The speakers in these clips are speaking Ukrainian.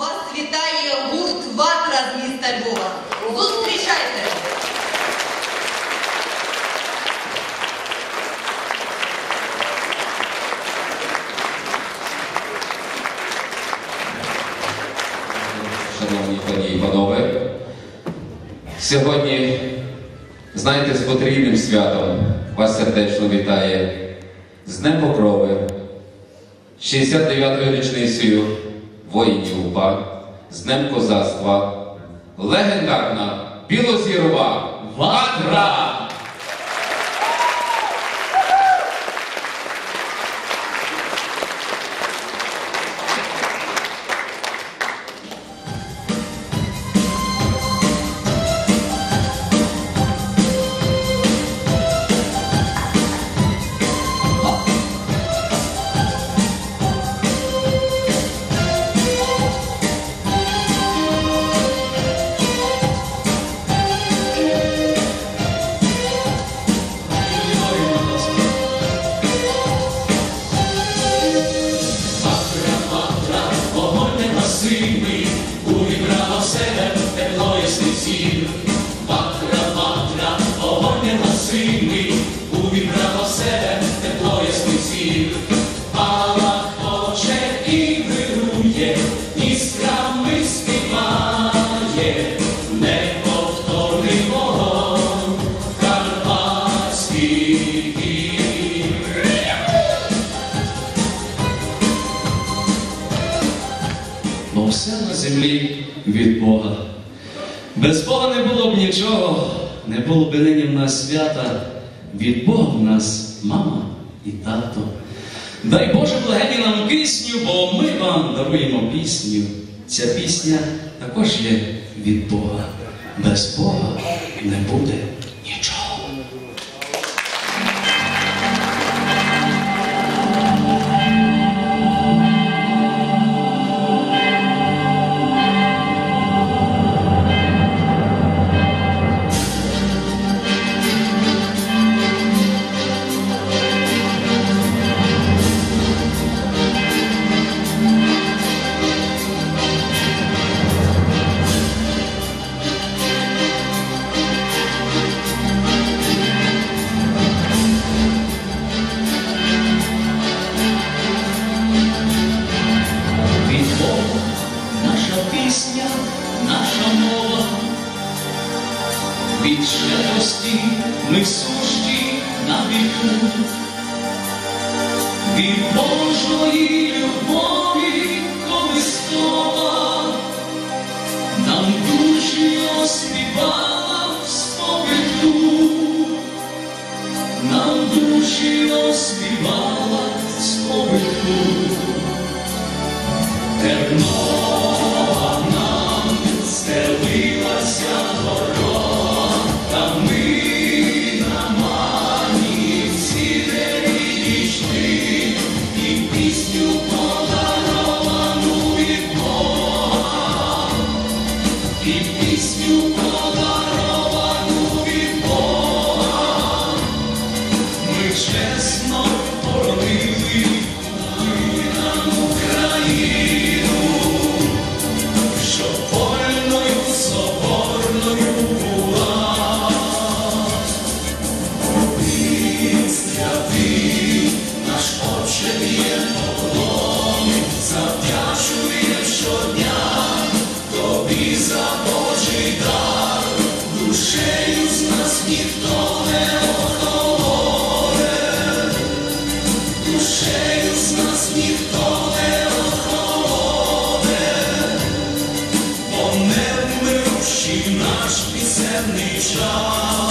вас вітає гурт Ватра з міста Львова. Зустрічайте! Шановні пані і панове, сьогодні, знаєте, з потрібним святом вас сердечно вітає з Днем Покрови, 69-ю річницею воїнів з Днем Козацтва, легендарна білозірова ватра! Все на землі від Бога. Без Бога не було б нічого, не було б нині в нас свята. Від Бога в нас мама і тато. Дай Боже благені нам пісню, бо ми вам даруємо пісню. Ця пісня також є від Бога. Без Бога не буде нічого. На віку, від Божої любові колискова, нам душі оспівала в сповідку, нам душі оспівала в сповідку. Тернова душею з нас ніхто не охолоне, душею з нас ніхто не охолоне, бо не вмирущий наш пісенний час.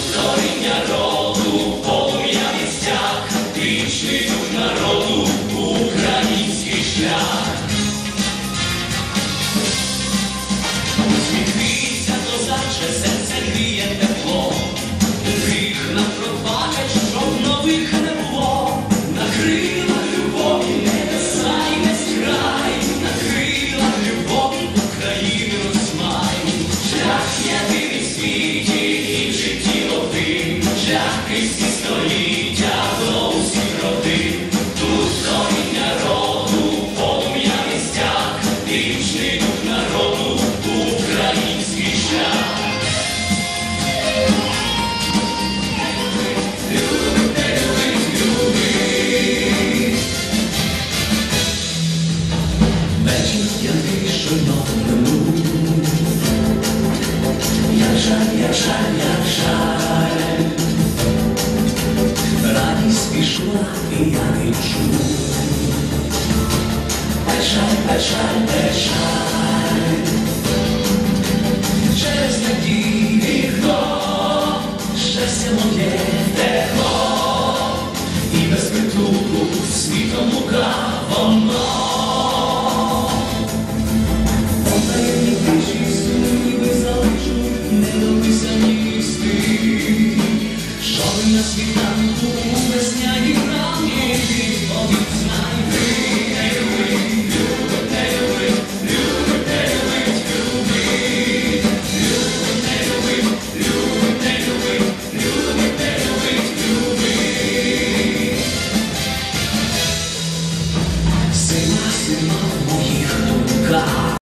Sorry. Shine, shine, shine. Ready, спешу, и я лечу. Shine, shine.